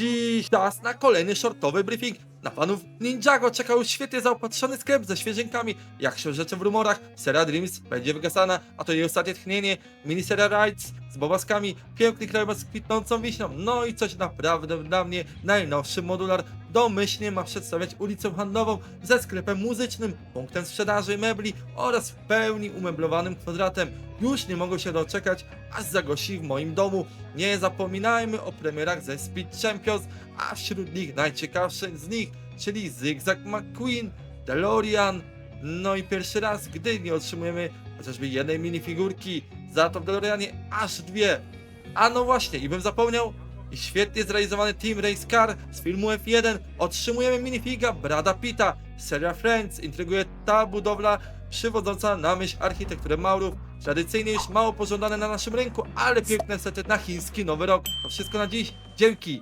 Dziś czas na kolejny shortowy briefing. Na fanów Ninjago czekał świetnie zaopatrzony sklep ze świeżynkami. Jak się rzeczy w rumorach, seria Dreams będzie wygasana, a to jej ostatnie tchnienie. Miniseria Rides z bobaskami, piękny krajobraz z kwitnącą wiśnią. No i coś naprawdę dla mnie najnowszy modular domyślnie ma przedstawiać ulicę handlową ze sklepem muzycznym, punktem sprzedaży mebli oraz w pełni umeblowanym kwadratem. Już nie mogę się doczekać, aż zagości w moim domu. Nie zapominajmy o premierach ze Speed Champions, a wśród nich najciekawszy z nich, czyli Zigzag McQueen, DeLorean, no i pierwszy raz, gdy nie otrzymujemy chociażby jednej minifigurki, za to w DeLoreanie aż dwie. A no właśnie, i bym zapomniał, i świetnie zrealizowany Team Race Car z filmu F1 otrzymujemy minifiga Brada Pitta. Seria Friends intryguje ta budowla przywodząca na myśl architekturę Maurów. Tradycyjnie już mało pożądane na naszym rynku, ale piękne sety na chiński nowy rok. To wszystko na dziś. Dzięki!